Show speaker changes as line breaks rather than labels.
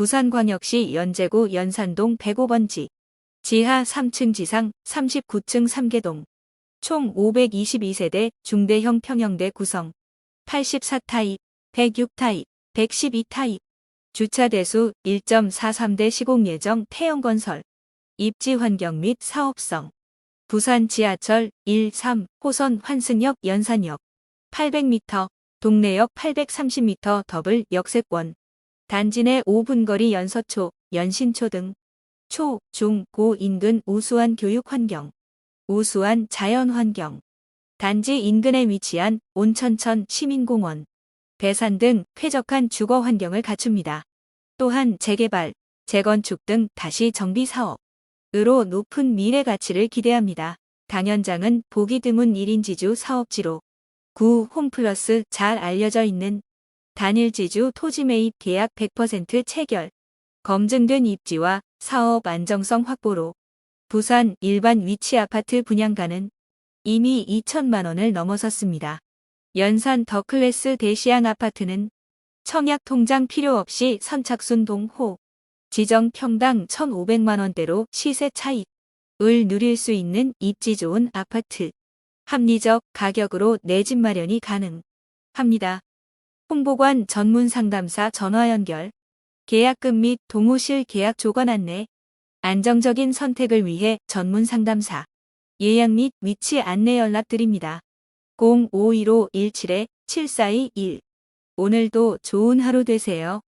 부산광역시 연제구 연산동 105번지. 지하 3층 지상 39층 3개동. 총 522세대 중대형 평형대 구성. 84타입, 106타입, 112타입. 주차 대수 1.43대 시공 예정 태형 건설. 입지 환경 및 사업성. 부산 지하철 1, 3 호선 환승역 연산역. 800m, 동래역 830m 더블 역세권. 단지 내 5분 거리 연서초, 연신초 등 초, 중, 고 인근 우수한 교육 환경, 우수한 자연 환경, 단지 인근에 위치한 온천천 시민공원, 배산 등 쾌적한 주거 환경을 갖춥니다. 또한 재개발, 재건축 등 다시 정비 사업으로 높은 미래 가치를 기대합니다. 당현장은 보기 드문 1인 지주 사업지로 구 홈플러스 잘 알려져 있는 단일 지주 토지 매입 계약 100% 체결, 검증된 입지와 사업 안정성 확보로 부산 일반 위치 아파트 분양가는 이미 2천만 원을 넘어섰습니다. 연산 더클래스 대시양 아파트는 청약 통장 필요 없이 선착순 동호 지정 평당 1,500만 원대로 시세 차익을 누릴 수 있는 입지 좋은 아파트. 합리적 가격으로 내 집 마련이 가능합니다. 홍보관 전문 상담사 전화 연결, 계약금 및 동호실 계약 조건 안내, 안정적인 선택을 위해 전문 상담사, 예약 및 위치 안내 연락 드립니다. 0515177-7421 오늘도 좋은 하루 되세요.